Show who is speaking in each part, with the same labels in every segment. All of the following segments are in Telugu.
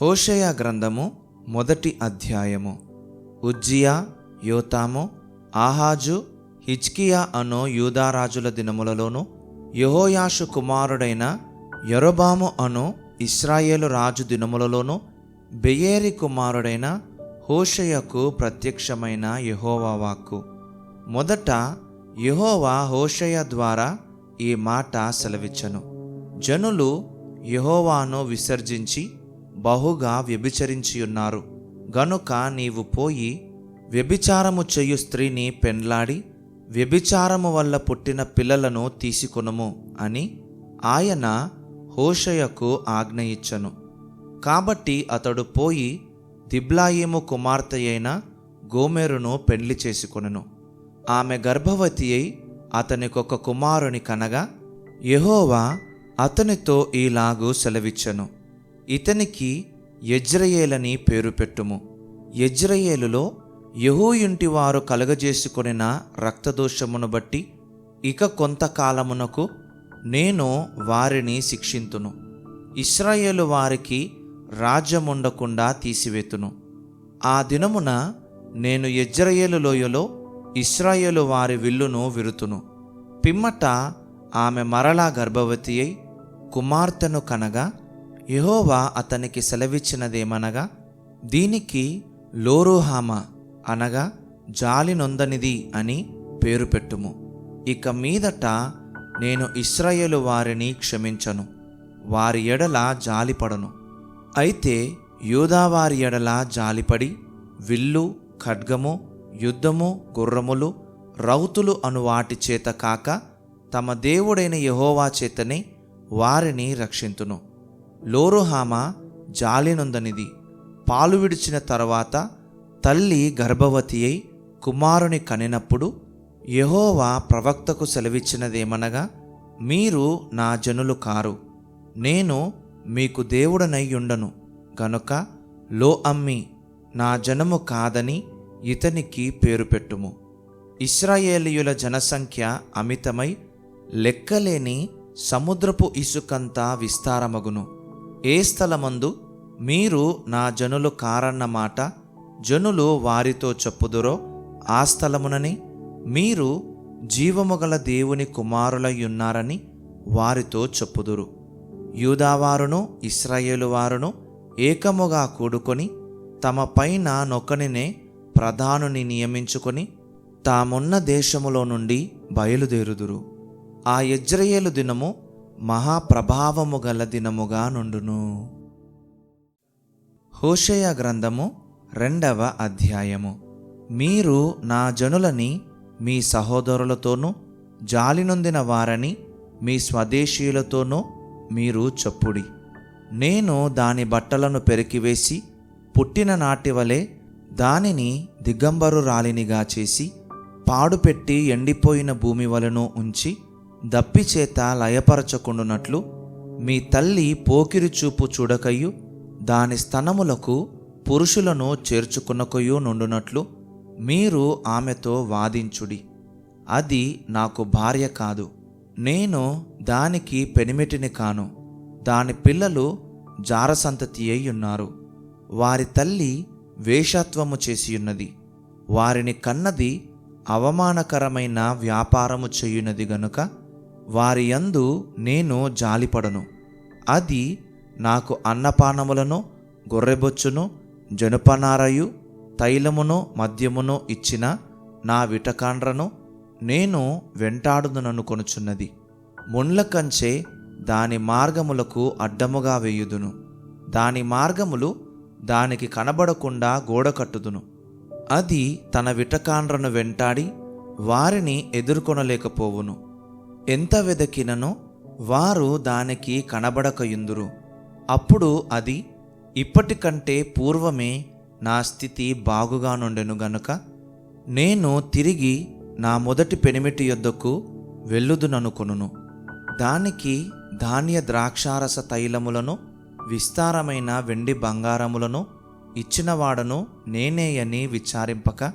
Speaker 1: హోషయ గ్రంథము మొదటి అధ్యాయము. ఉజ్జియా యోతాము ఆహాజు హిజ్కియా అనో యూదారాజుల దినములలోను యెహోయాషు కుమారుడైన యరొబాము అను ఇస్రాయేలు రాజు దినములలోను బెయేరి కుమారుడైన హోషయకు ప్రత్యక్షమైన యహోవా వాక్కు. మొదట యహోవా హోషయ ద్వారా ఈ మాట సెలవిచ్చను. జనులు యెహోవాను విసర్జించి బహుగా వ్యభిచరించి ఉన్నారు. గనుక నీవు పోయి వ్యభిచారము చెయ్యు స్త్రీని పెండ్లాడి వ్యభిచారము వల్ల పుట్టిన పిల్లలను తీసుకొనుము అని ఆయన హోషయకు ఆజ్ఞ ఇచ్చను. కాబట్టి అతడు పోయి దిబ్లాయిము కుమార్తె అయిన గోమెరును పెళ్ళి చేసుకొనెను. ఆమె గర్భవతి అయి అతనికొక కుమారుని కనగా యహోవా అతనితో ఈలాగూ సెలవిచ్చెను. ఇతనికి యజ్రయేలని పేరు పెట్టుము. యజ్రయేలులో యహూయుంటి వారు కలగజేసుకొనిన రక్తదోషమును బట్టి ఇక కొంతకాలమునకు నేను వారిని శిక్షింతును. ఇస్రాయేలు వారికి రాజ్యముండకుండా తీసివేతును. ఆ దినమున నేను యజ్రయేలు లోయలో ఇస్రాయేలు వారి విల్లును విరుతును. పిమ్మట ఆమె మరలా గర్భవతి అయి కుమార్తెను కనగా యహోవా అతనికి సెలవిచ్చినదేమనగా దీనికి లోరోహామ అనగా జాలి నొందనిది అని పేరు పెట్టుము. ఇక మీదట నేను ఇస్రాయేలు వారిని క్షమించను. వారి ఎడల జాలిపడను. అయితే యూదావారి ఎడల జాలిపడి విల్లు ఖడ్గము యుద్ధము గుర్రములు రౌతులు అను వాటి చేత కాక తమ దేవుడైన యహోవా చేతనే వారిని రక్షింతును. లోరుహామ జాలినొందనిది. పాలు విడిచిన తర్వాత తల్లి గర్భవతి అయి కుమారుని కనినప్పుడు యహోవా ప్రవక్తకు సెలవిచ్చినదేమనగా మీరు నా జనులు కారు. నేను మీకు దేవుడనయ్యుండను గనుక లో అమ్మి నా జనము కాదని ఇతనికి పేరు పెట్టుము. ఇస్రాయేలీయుల జనసంఖ్య అమితమై లెక్కలేని సముద్రపు ఇసుకంతా విస్తారమగును. ఏ స్థలమందు మీరు నా జనులు కారన్న మాట జనులు వారితో చెప్పుదురో ఆ స్థలమునని? మీరు జీవముగల దేవుని కుమారులయ్యున్నారని వారితో చెప్పుదురు. యూదావారును ఇస్రాయేలు వారును ఏకముగా కూడుకొని తమ పైన నొకనినే ప్రధానుని నియమించుకొని తామున్న దేశములో నుండి బయలుదేరుదురు. ఆ యజ్రయేలు దినము మహాప్రభావము గల దినముగా నుండును. హోషయ గ్రంథము రెండవ అధ్యాయము. మీరు నా జనులని మీ సహోదరులతోనూ జాలినొందిన వారని మీ స్వదేశీయులతోనూ మీరు చెప్పుడి. నేను దాని బట్టలను పెరికివేసి పుట్టిన నాటి వలె దానిని దిగంబరురాలినిగా చేసి పాడుపెట్టి ఎండిపోయిన భూమి వలను ఉంచి దప్పిచేత లయపరచకుండునట్లు మీ తల్లి పోకిరి చూపు చూడకయు దాని స్తనములకు పురుషులను చేర్చుకునకయు నుండునట్లు మీరు ఆమెతో వాదించుడి. అది నాకు భార్య కాదు. నేను దానికి పెనిమిటిని కాను. దాని పిల్లలు జారసంతతి అయి ఉన్నారు వారి తల్లి వేషత్వము చేసియున్నది. వారిని కన్నది అవమానకరమైన వ్యాపారము చేయునది గనుక వారి యందు నేను జాలిపడను. అది నాకు అన్నపానములను గొర్రెబొచ్చును జనుపనారయు తైలమును మద్యమును ఇచ్చిన నా విటకాండ్రను నేను వెంటాడుదననుకొనుచున్నది ముండ్ల కంచే దాని మార్గములకు అడ్డముగా వేయుదును. దాని మార్గములు దానికి కనబడకుండా గోడ కట్టుదును. అది తన విటకాండ్రను వెంటాడి వారిని ఎదుర్కొనలేకపోవును. ఎంత వెదకినను వారు దానికి కనబడకయుందురు. అప్పుడు అది ఇప్పటికంటే పూర్వమే నా స్థితి బాగుగా నుండెను గనుక నేను తిరిగి నా మొదటి పెనిమిటి యొద్దకు వెళ్ళుదుననుకొనును దానికి ధాన్య ద్రాక్షారస తైలములను విస్తారమైన వెండి బంగారములను ఇచ్చినవాడను నేనేయని విచారింపక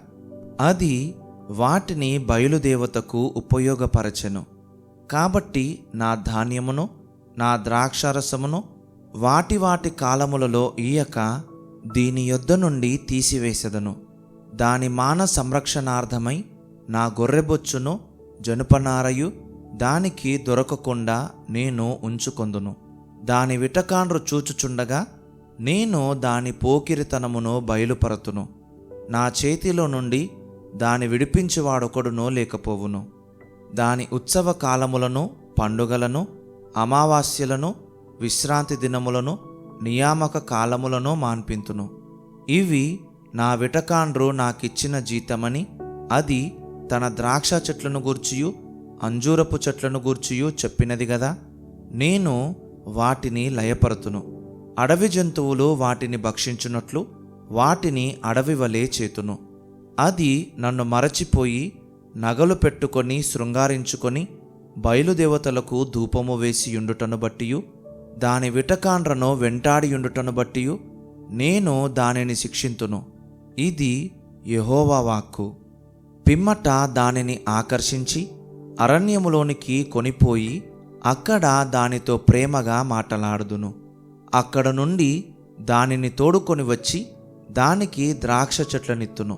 Speaker 1: అది వాటిని బయలుదేవతకు ఉపయోగపరచెను. కాబట్టి నా ధాన్యమును నా ద్రాక్షారసమును వాటి వాటి కాలములలో ఈయక దీని యొద్ద నుండి తీసివేసెదను. దాని మాన సంరక్షణార్థమై నా గొర్రెబొచ్చును జనుపనారయు దానికి దొరకకుండా నేను ఉంచుకొందును. దాని విటకాండ్రు చూచుచుండగా నేను దాని పోకిరితనమును బయలుపరతును. నా చేతిలో నుండి దాని విడిపించేవాడొకడునో లేకపోవును. దాని ఉత్సవ కాలములను పండుగలను అమావాస్యలను విశ్రాంతి దినములను నియామక కాలములను మాన్పింతును. ఇవి నా విటకాండ్రు నాకిచ్చిన జీతమని అది తన ద్రాక్ష చెట్లను గూర్చియు అంజూరపు చెట్లను గూర్చియు చెప్పినది గదా? నేను వాటిని లయపరతును. అడవి జంతువులు వాటిని భక్షించున్నట్లు వాటిని అడవి వలె చేతును. అది నన్ను మరచిపోయి నగలు పెట్టుకొని శృంగారించుకొని బయలుదేవతలకు ధూపము వేసి ఉండుటను బట్టియు దాని విటకాండ్రను వెంటాడియుండుటను బట్టియు నేను దానిని శిక్షింతును. ఇది యహోవా వాక్కు. పిమ్మట దానిని ఆకర్షించి అరణ్యములోనికి కొనిపోయి అక్కడ దానితో ప్రేమగా మాటలాడుదును. అక్కడ నుండి దానిని తోడుకొని వచ్చి దానికి ద్రాక్ష చెట్లనిత్తును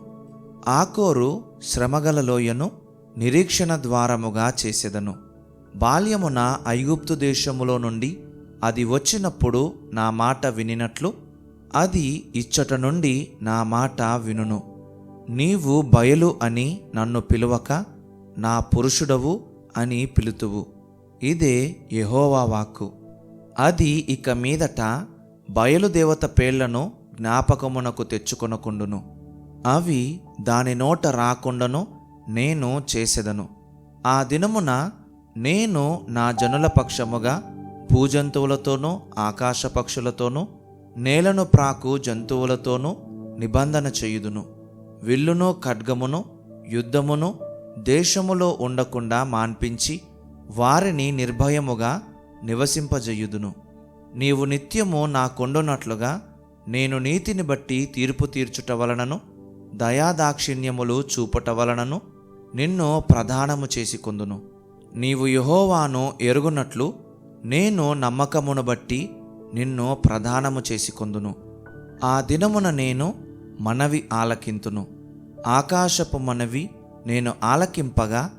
Speaker 1: ఆకోరు శ్రమగల లోయను నిరీక్షణ ద్వారముగా చేసెదను. బాల్యమున ఐగుప్తు దేశములో నుండి అది వచ్చినప్పుడు నా మాట వినినట్లు అది ఇచ్చట నుండి నా మాట వినును. నీవు బయలు అని నన్ను పిలువక నా పురుషుడవు అని పిలుతువు. ఇదే యెహోవా వాక్కు. అది ఇక మీదట బయలుదేవత పేళ్ళను జ్ఞాపకమునకు తెచ్చుకొనకుండును. అవి దాని నోట రాకుండాను నేను చేసెదను. ఆ దినమున నేను నా జనుల పక్షముగా భూజంతువులతోనూ ఆకాశ పక్షులతోనూ నేలను ప్రాకు జంతువులతోనూ నిబంధన చేయుదును. విల్లును ఖడ్గమును యుద్ధమును దేశములో ఉండకుండా మాన్పించి వారిని నిర్భయముగా నివసింపజేయుదును. నీవు నిత్యము నా కొండునట్లుగా నేను నీతిని బట్టి తీర్పు తీర్చుట వలనను దయాదాక్షిణ్యములు చూపట వలనను నిన్ను ప్రధానము చేసుకొందును నీవు యహోవాను ఎరుగునట్లు నేను నమ్మకమును బట్టి నిన్ను ప్రధానము చేసుకొందును ఆ దినమున నేను మనవి ఆలకింతును. ఆకాశపు మనవి నేను ఆలకింపగా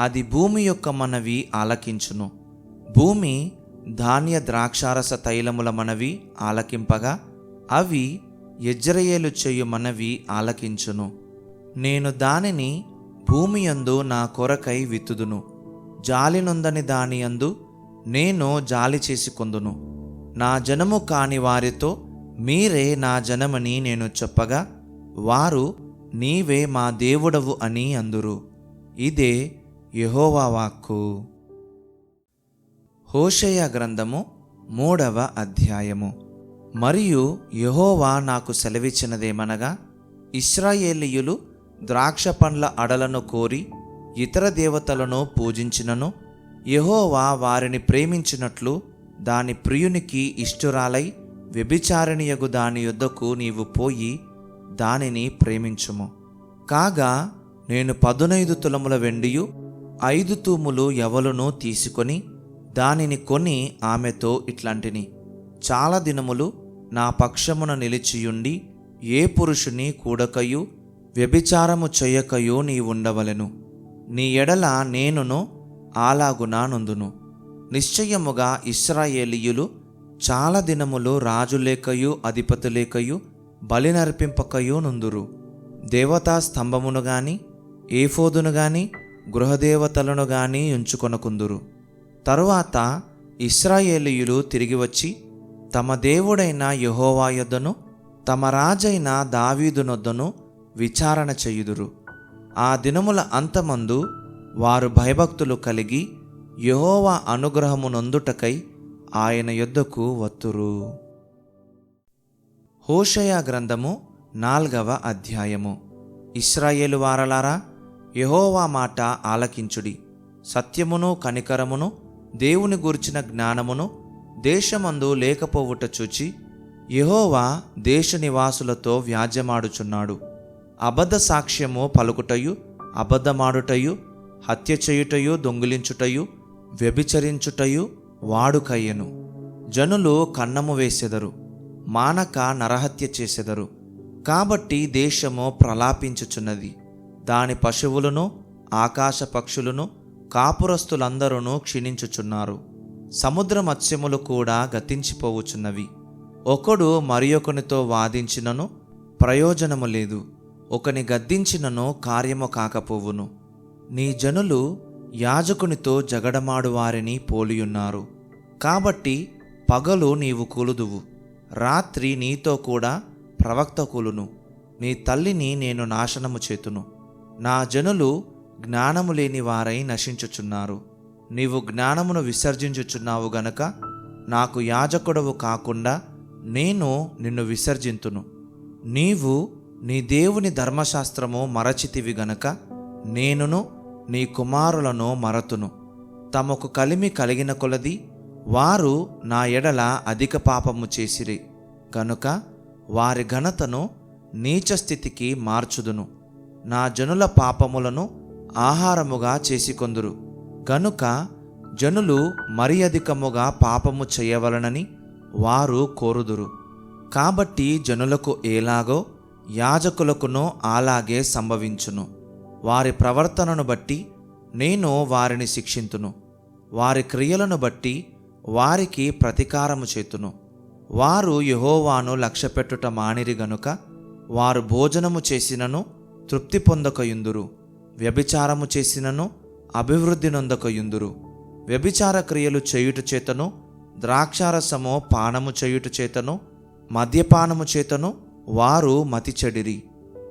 Speaker 1: అది భూమి యొక్క మనవి ఆలకించును. భూమి ధాన్య ద్రాక్షారస తైలముల మనవి ఆలకింపగా అవి యజ్రయేలు చేయు మనవి ఆలకించును. నేను దానిని భూమి యందు నా కొరకై విత్తుదును. జాలినొందని దాని యందు నేను జాలి చేసుకొందును నా జనము కాని వారితో మీరే నా జనమని నేను చెప్పగా వారు నీవే మా దేవుడవు అని అందురు. ఇదే యెహోవా వాక్కు. హోషయ గ్రంథము మూడవ అధ్యాయము. మరియు యహోవా నాకు సెలవిచ్చినదేమనగా ఇస్రాయేలీయులు ద్రాక్ష పండ్ల అడలను కోరి ఇతర దేవతలను పూజించినను యహోవా వారిని ప్రేమించినట్లు దాని ప్రియునికి ఇష్టురాలై వ్యభిచారిణియగు దాని యొద్దకు నీవు పోయి దానిని ప్రేమించుము. కాగా నేను పదునైదు తులముల వెండియు ఐదు తూములు ఎవలును తీసుకొని దానిని కొని ఆమెతో ఇట్లాంటిని. చాలా దినములు నా పక్షమున నిలిచియుండి ఏ పురుషుని కూడకయు వ్యభిచారము చెయ్యకయు నీ ఉండవలెను. నీ ఎడల నేనును ఆలాగునా నుందును. నిశ్చయముగా ఇస్రాయేలీయులు చాలా దినములు రాజులేకయు అధిపతులేకయు బలి నర్పింపకయు నుందురు. దేవతా స్తంభమును గాని ఏఫోదును గాని గృహదేవతలను గాని ఉంచుకొనకుందురు తరువాత ఇస్రాయేలీయులు తిరిగి వచ్చి తమ దేవుడైన యహోవా యొద్దను తమ రాజైన దావీదునొద్దను విచారణ చేయుదురు. ఆ దినముల అంతమందు వారు భయభక్తులు కలిగి యహోవా అనుగ్రహము నొందుటకై ఆయన యొద్దకు వత్తురు. హోషయ గ్రంథము నాల్గవ అధ్యాయము. ఇస్రాయేలు వారలారా యహోవా మాట ఆలకించుడి. సత్యమును కనికరమును దేవుని గూర్చిన జ్ఞానమును దేశమందు లేకపోవుట చూచి యహోవా దేశ నివాసులతో వ్యాజ్యమాడుచున్నాడు. అబద్ధ సాక్ష్యము పలుకుటయు అబద్ధమాడుటయు హత్య చేయుటయు దొంగిలించుటయు వ్యభిచరించుటయు వాడుకయ్యను. జనులు కన్నము వేసెదరు మానక నరహత్య చేసెదరు. కాబట్టి దేశము ప్రలాపించుచున్నది. దాని పశువులను ఆకాశ పక్షులను కాపురస్తులందరూ క్షీణించుచున్నారు. సముద్ర మత్స్యములు కూడా గతించిపోవుచున్నవి ఒకడు మరియొకనితో వాదించినను ప్రయోజనము లేదు. ఒకని గద్దించినను కార్యము కాకపోవును. నీ జనులు యాజకునితో జగడమాడు వారిని పోలియున్నారు. కాబట్టి పగలు నీవు కూలుదువు. రాత్రి నీతో కూడా ప్రవక్త కూలును. నీ తల్లిని నేను నాశనము చేతును. నా జనులు జ్ఞానము లేని వారై నశించుచున్నారు. నీవు జ్ఞానమును విసర్జించుచున్నావు గనక నాకు యాజకుడవు కాకుండా నేను నిన్ను విసర్జింతును. నీవు నీ దేవుని ధర్మశాస్త్రము మరచితివి గనక నేనును నీ కుమారులను మరతును. తమకు కలిమి కలిగిన కొలది వారు నా ఎడల అధిక పాపము చేసిరి. గనుక వారి ఘనతను నీచ స్థితికి మార్చుదును. నా జనుల పాపములను ఆహారముగా చేసికొందురు. గనుక జనులు మరి అధికముగా పాపము చేయవలనని వారు కోరుదురు. కాబట్టి జనులకు ఎలాగో యాజకులకునో అలాగే సంభవించును. వారి ప్రవర్తనను బట్టి నేను వారిని శిక్షింతును. వారి క్రియలను బట్టి వారికి ప్రతీకారము చేతును. వారు యహోవాను లక్ష్యపెట్టుట మానిరి గనుక వారు భోజనము చేసినను తృప్తి పొందకయుందురు వ్యభిచారము చేసినను అభివృద్ధి నొందకయుందురు వ్యభిచార క్రియలు చేయుట చేతను ద్రాక్షారసము పానము చేయుట చేతను మద్యపానము చేతను వారు మతి చెడిరి.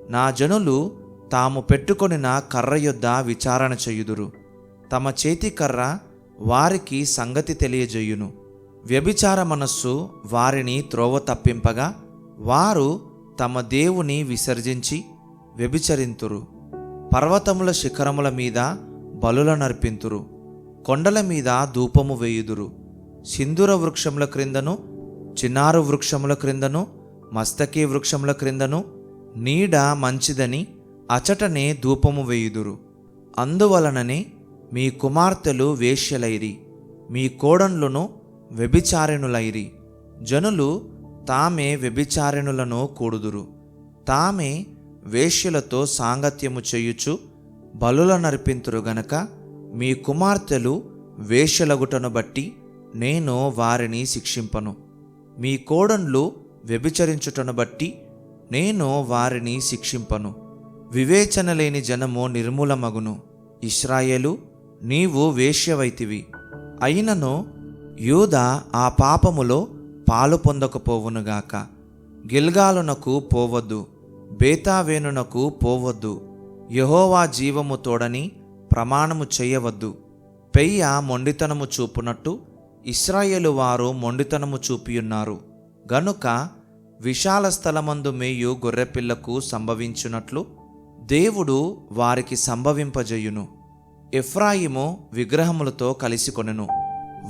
Speaker 1: నా జనులు తాము పెట్టుకొనిన కర్ర యొద్ద విచారణ చేయుదురు. తమ చేతి కర్ర వారికి సంగతి తెలియజేయును. వ్యభిచార మనస్సు వారిని త్రోవ తప్పింపగా వారు తమ దేవుని విసర్జించి వ్యభిచరింతురు. పర్వతముల శిఖరముల మీద బలుల నర్పింతురు. కొండల మీద ధూపము వేయుదురు. సింధూర వృక్షముల క్రిందను చిన్నారు వృక్షముల క్రిందను మస్తకి వృక్షముల క్రిందను నీడ మంచిదని అచటనే ధూపము వేయుదురు. అందువలననే మీ కుమార్తెలు వేశ్యలైరి మీ కోడన్లును వ్యభిచారిణులైరి. జనులు తామే వ్యభిచారిణులను కూడుదురు. తామే వేశ్యలతో సాంగత్యము చేయుచు బలుల నర్పింతురు గనక మీ కుమార్తెలు వేషలగుటను బట్టి నేను వారిని శిక్షింపను. మీ కోడన్లు వ్యభిచరించుటను బట్టి నేను వారిని శిక్షింపను. వివేచన లేని జనము నిర్మూలమగును. ఇస్రాయేలు నీవు వేశ్యవైతివి. అయినను యూద ఆ పాపములో పాలు పొందకపోవునుగాక. గిల్గాలునకు పోవద్దు. బేతావేనునకు పోవద్దు. యహోవా జీవము తోడని ప్రమాణము చేయవద్దు. పెయ్య మొండితనము చూపునట్టు ఇస్రాయేలు వారు మొండితనము చూపియున్నారు. గనుక విశాల స్థలమందు మేయు గొర్రెపిల్లకు సంభవించున్నట్లు దేవుడు వారికి సంభవింపజేయును. ఎఫ్రాయిము విగ్రహములతో కలిసికొనెను.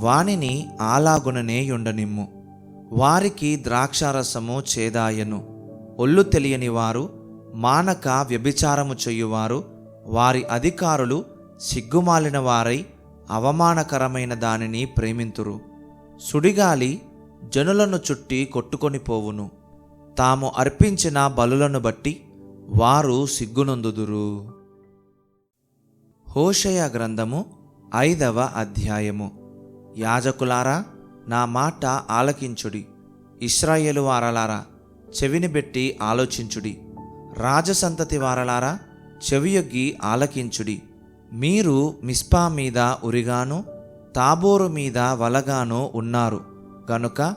Speaker 1: వానిని ఆలాగుననే ఉండనిమ్ము వారికి ద్రాక్షారసము చేదాయను. ఒళ్ళు తెలియని వారు మానక వ్యభిచారము చెయ్యువారు వారి అధికారులు సిగ్గుమాలిన వారై అవమానకరమైన దానిని ప్రేమింతురు. సుడిగాలి జనులను చుట్టి కొట్టుకొని పోవును. తాము అర్పించిన బలులను బట్టి వారు సిగ్గునందుదురు. హోషయ గ్రంథము ఐదవ అధ్యాయము. యాజకులారా నా మాట ఆలకించుడి. ఇస్రాయేలు వారలారా చెవిని పెట్టి ఆలోచించుడి. రాజసంతతి వారలారా చెవియొగ్గి ఆలకించుడి. మీరు మిస్పా మీద ఉరిగాను తాబోరు మీద వలగాను ఉన్నారు. గనుక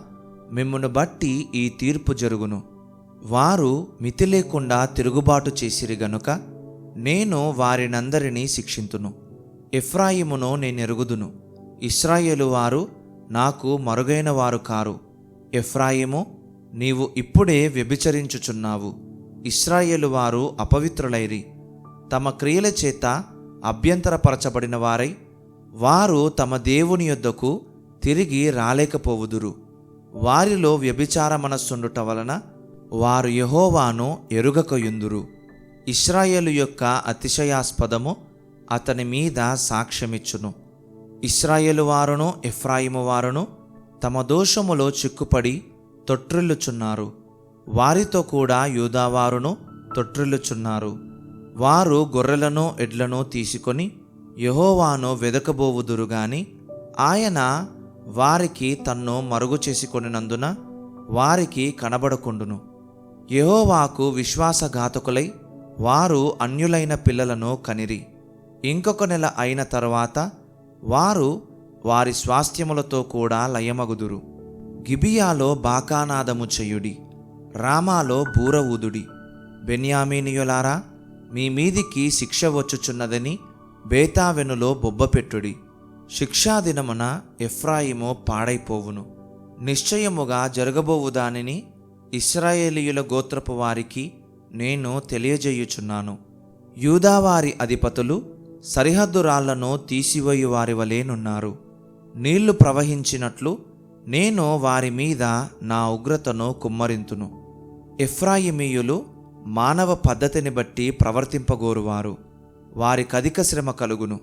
Speaker 1: మిమ్మును బట్టి ఈ తీర్పు జరుగును. వారు మితి లేకుండా తిరుగుబాటు చేసిరి గనుక నేను వారినందరినీ శిక్షింతును. ఎఫ్రాయిమును నేనెరుగుదును. ఇస్రాయేలు వారు నాకు మరుగైన వారు కారు. ఎఫ్రాయిము నీవు ఇప్పుడే వ్యభిచరించుచున్నావు. ఇస్రాయేలు వారు అపవిత్రులైరి. తమ క్రియల చేత అభ్యంతరపరచబడిన వారై వారు తమ దేవుని యొద్దకు తిరిగి రాలేకపోవుదురు. వారిలో వ్యభిచార మనస్సుండుట వలన వారు యహోవాను ఎరుగకయుందురు. ఇస్రాయేలు యొక్క అతిశయాస్పదము అతని మీద సాక్ష్యమిచ్చును. ఇస్రాయేలు వారును ఎఫ్రాయిము వారును తమ దోషములో చిక్కుపడి తొట్రిల్లుచున్నారు. వారితో కూడా యూదావారును తొట్రిల్లుచున్నారు వారు గొర్రెలను ఎడ్లను తీసుకొని యహోవాను వెదకబోవుదురు గాని ఆయన వారికి తన్ను మరుగు చేసుకొనినందున వారికి కనబడకుండును. యహోవాకు విశ్వాసఘాతకులై వారు అన్యులైన పిల్లలను కనిరి. ఇంకొక నెల అయిన తర్వాత వారు వారి స్వాస్థ్యములతో కూడా లయమగుదురు. గిబియాలో బాకానాదము చెయ్యుడి రామాలో బూర ఊదుడి. బెన్యామీనియులారా మీ మీదికి శిక్ష వచ్చుచున్నదని బేతావెనులో బొబ్బపెట్టుడి శిక్షాదినమున ఎఫ్రాయిము పాడైపోవును. నిశ్చయముగా జరగబోవు దానిని ఇస్రాయేలీయుల గోత్రపు వారికి నేను తెలియజేయుచున్నాను. యూదావారి అధిపతులు సరిహద్దు రాళ్ళను తీసివేయు వారి వలేనున్నారు నీళ్ళు ప్రవహించినట్లు నేను వారి మీద నా ఉగ్రతను కుమ్మరింతును. ఎఫ్రాయిమీయులు మానవ పద్ధతిని బట్టి ప్రవర్తింపగోరువారు. వారి కధిక శ్రమ కలుగును.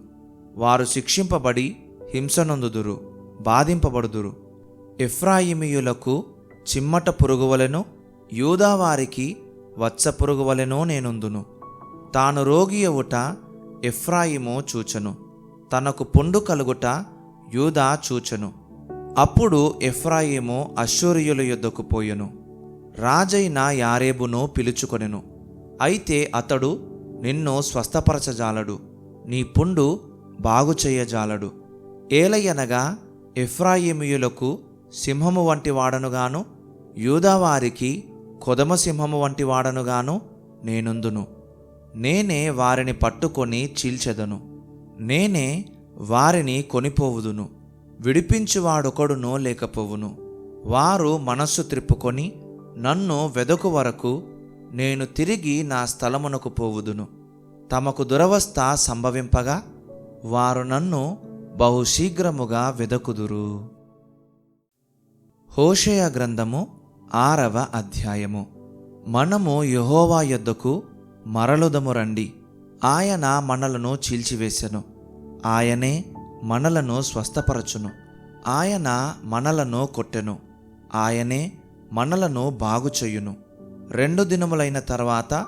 Speaker 1: వారు శిక్షింపబడి హింసనొందుదురు బాధింపబడుదురు. ఎఫ్రాయిమీయులకు చిమ్మట పురుగువలెను యూదావారికి వచ్చ పురుగువలెనో నేనుందును. తాను రోగి ఎవుట ఎఫ్రాయిము చూచను. తనకు పుండు కలుగుట యూదా చూచెను. అప్పుడు ఎఫ్రాయిము అశ్షూరియుల యుద్ధకు పోయెను. రాజైన యారేబును పిలుచుకొనెను. అయితే అతడు నిన్ను స్వస్థపరచజాలడు నీ పుండు బాగు చేయజాలడు ఏలయనగా ఎఫ్రాయిమియులకు సింహము వంటి వాడనుగాను యూదావారికి కొదమ సింహము వంటి వాడనుగాను నేనుందును. నేనే వారిని పట్టుకొని చీల్చెదను. నేనే వారిని కొనిపోవుదును. విడిపించువాడొకడునో లేకపోవును. వారు మనస్సు త్రిప్పుకొని నన్ను వెదకు వరకు నేను తిరిగి నా స్థలమునకు పోవుదును. తమకు దురవస్థ సంభవింపగా వారు నన్ను బహుశీఘ్రముగా వెదకుదురు. హోషయ గ్రంథము ఆరవ అధ్యాయము. మనము యహోవా యొద్దకు మరలుదము రండి. ఆయన మనలను చీల్చివేశెను ఆయనే మనలను స్వస్థపరచును. ఆయన మనలను కొట్టెను. ఆయనే మనలను బాగుచేయును. రెండు దినములైన తర్వాత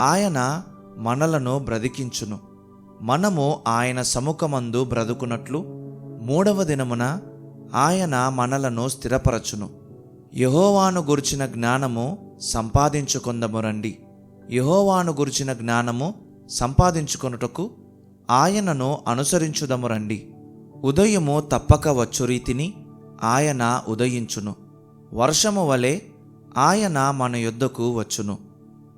Speaker 1: ఆయన మనలను బ్రతికించును. మనము ఆయన సముఖమందు బ్రతుకున్నట్లు మూడవ దినమున ఆయన మనలను స్థిరపరచును. యహోవాను గురిచిన జ్ఞానము సంపాదించుకుందము రండి. యహోవాను గురిచిన జ్ఞానము సంపాదించుకొనుటకు ఆయనను అనుసరించుదము రండి. ఉదయము తప్పక వచ్చు రీతిని ఆయన ఉదయించును. వర్షము వలె ఆయన మన యొద్దకు వచ్చును.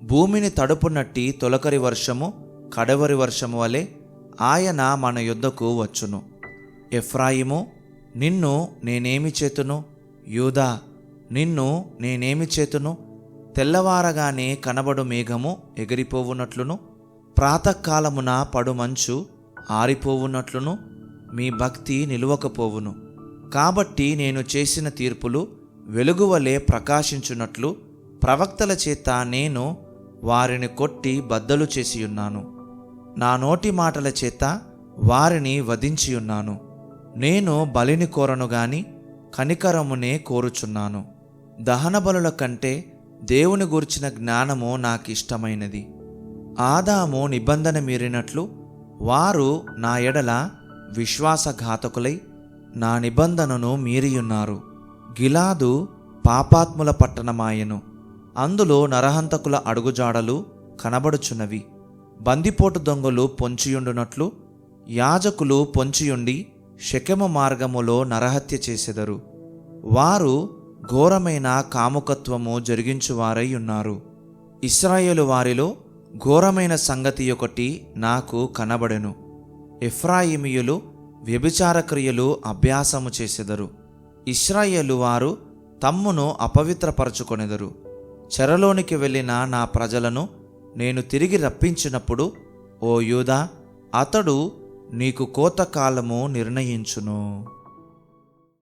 Speaker 1: భూమిని తడుపునట్టి తొలకరి వర్షము కడవరి వర్షము వలె ఆయన మన యొద్దకు వచ్చును. ఎఫ్రాయిము నిన్ను నేనేమి చేతును? యూదా నిన్ను నేనేమి చేతును? తెల్లవారగానే కనబడు మేఘము ఎగిరిపోవునట్లును ప్రాతకాలమున పడుమంచు ఆరిపోవున్నట్లును ఆరిపోవునట్లును మీ భక్తి నిలువకపోవును. కాబట్టి నేను చేసిన తీర్పులు వెలుగువలే ప్రకాశించున్నట్లు ప్రవక్తల చేత నేను వారిని కొట్టి బద్దలు చేసియున్నాను. నా నోటి మాటల చేత వారిని వధించియున్నాను. నేను బలిని కోరను గాని కనికరమునే కోరుచున్నాను. దహన బలుల కంటే దేవుని గూర్చిన జ్ఞానము నాకిష్టమైనది. ఆదాము నిబంధన మీరినట్లు వారు నా ఎడల విశ్వాసఘాతకులై నా నిబంధనను మీరియున్నారు. గిలాదు పాపాత్ముల పట్టణమాయెను. అందులో నరహంతకుల అడుగుజాడలు కనబడుచున్నవి. బందిపోటు దొంగలు పొంచియుండునట్లు యాజకులు పొంచియుండి శకెమ మార్గములో నరహత్య చేసెదరు. వారు ఘోరమైన కాముకత్వము జరిగించువారై ఉన్నారు. ఇస్రాయేలు వారిలో ఘోరమైన సంగతి ఒకటి నాకు కనబడెను. ఎఫ్రాయిమియులు వ్యభిచార క్రియలు అభ్యాసము చేసెదరు. ఇస్రాయేలు వారు తమ్మును అపవిత్రపరచుకొనెదరు. చెరలోనికి వెళ్ళిన నా ప్రజలను నేను తిరిగి రప్పించినప్పుడు ఓ యూదా అతడు నీకు కోతకాలము నిర్ణయించును.